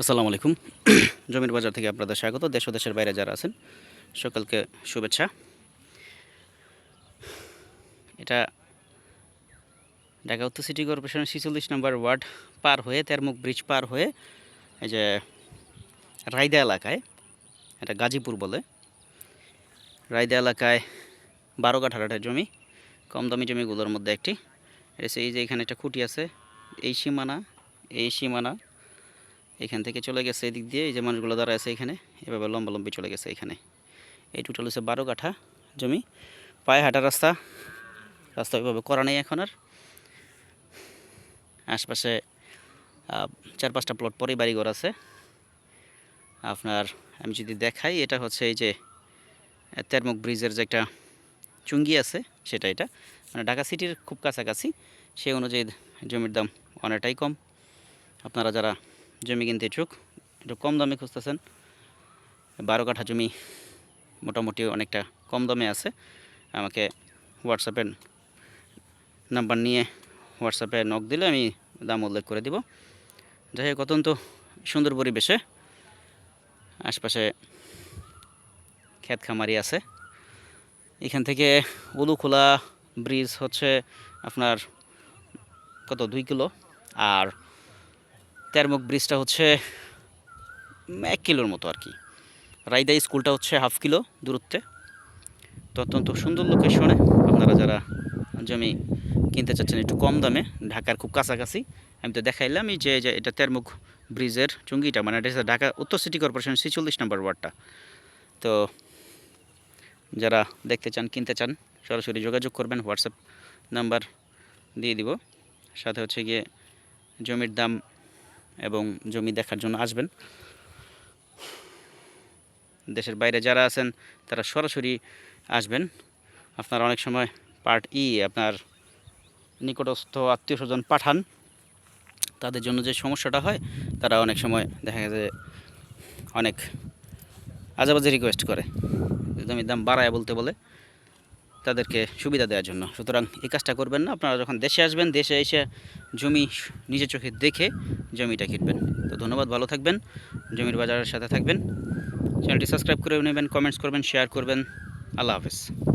আসসালামু আলাইকুম। জমির বাজার থেকে আপনাদের স্বাগত। দেশ দেশের বাইরে যারা আছেন, সকলকে শুভেচ্ছা। এটা ঢাকা উত্তর সিটি কর্পোরেশনের ছিচল্লিশ নম্বর ওয়ার্ড পার হয়ে, তেরমুখ ব্রিজ পার হয়ে, এই যে রায়দা এলাকায়, এটা গাজীপুর বলে, রায়দা এলাকায় বারো কাঠার জমি কম দামি জমিগুলোর মধ্যে একটি। এটা এই যে এখানে একটা খুঁটি আছে, এই সীমানা এই সীমানা এখান থেকে চলে গেছে এদিক দিয়ে, এই যে মানুষগুলো দাঁড়া আছে এখানে, এভাবে লম্বা লম্বি চলে গেছে এখানে। এই টোটাল হচ্ছে বারো কাঠা জমি, পায়ে হাঁটা রাস্তা রাস্তা ওইভাবে করা নেই এখন আর। আশপাশে চার পাঁচটা প্লট পরেই বাড়িঘর আছে। আপনার আমি যদি দেখাই, এটা হচ্ছে এই যে তেরমুখ ব্রিজের যে একটা চুঙ্গি আছে, সেটা এটা। মানে ঢাকা সিটির খুব কাছাকাছি, সেই অনুযায়ী জমির দাম অনেকটাই কম। আপনারা যারা জমি কিনতে ইচ্ছুক, একটু কম দামে খুঁজতেছেন। বারো কাঠা জমি মোটামুটি অনেকটা কম দামে আছে। আমাকে হোয়াটসঅ্যাপের নাম্বার নিয়ে হোয়াটসঅ্যাপে নক দিলে আমি দাম উল্লেখ করে দিব। যাই হোক, অত্যন্ত সুন্দর পরিবেশে আশপাশে ক্ষেত খামারি আছে। এখান থেকে উলুখোলা ব্রিজ হচ্ছে আপনার কত, দুই কিলো। আর তেরমুখ ব্রিজটা হচ্ছে এক কিলোর মতো আর কি। রাইদা স্কুলটা হচ্ছে হাফ কিলো দূরত্বে। তো অত্যন্ত সুন্দর লোকেশনে আপনারা যারা জমি কিনতে চাচ্ছেন একটু কম দামে, ঢাকার খুব কাছাকাছি, আমি তো দেখাইলাম এই যে যে এটা তেরমুখ ব্রিজের চুঙ্গিটা মানে এটা ঢাকা উত্তর সিটি কর্পোরেশন ছিচল্লিশ নম্বর ওয়ার্ডটা। তো যারা দেখতে চান, কিনতে চান, সরাসরি যোগাযোগ করবেন, হোয়াটসঅ্যাপ নাম্বার দিয়ে দিব। সাথে হচ্ছে গিয়ে জমির দাম এবং জমি দেখার জন্য আসবেন। দেশের বাইরে যারা আছেন, তারা সরাসরি আসবেন। আপনার অনেক সময় পার্ট ই আপনার নিকটস্থ আত্মীয় স্বজন পাঠান। তাদের জন্য যে সমস্যাটা হয়, তারা অনেক সময় দেখা গেছে অনেক আজেবাজে রিকোয়েস্ট করে। জমির দাম বাড়ায় বলতে বলে। তাদেরকে সুবিধা দেওয়ার জন্য। সুতরাং এই কাজটা করবেন না। আপনারা যখন দেশে আসবেন, দেশে এসে জমি নিজের চোখে দেখে জমিটা কিনবেন। তো ধন্যবাদ, ভালো থাকবেন, জমির বাজারের সাথে থাকবেন। চ্যানেলটি সাবস্ক্রাইব করে নেবেন, কমেন্টস করবেন, শেয়ার করবেন। আল্লাহ হাফেজ।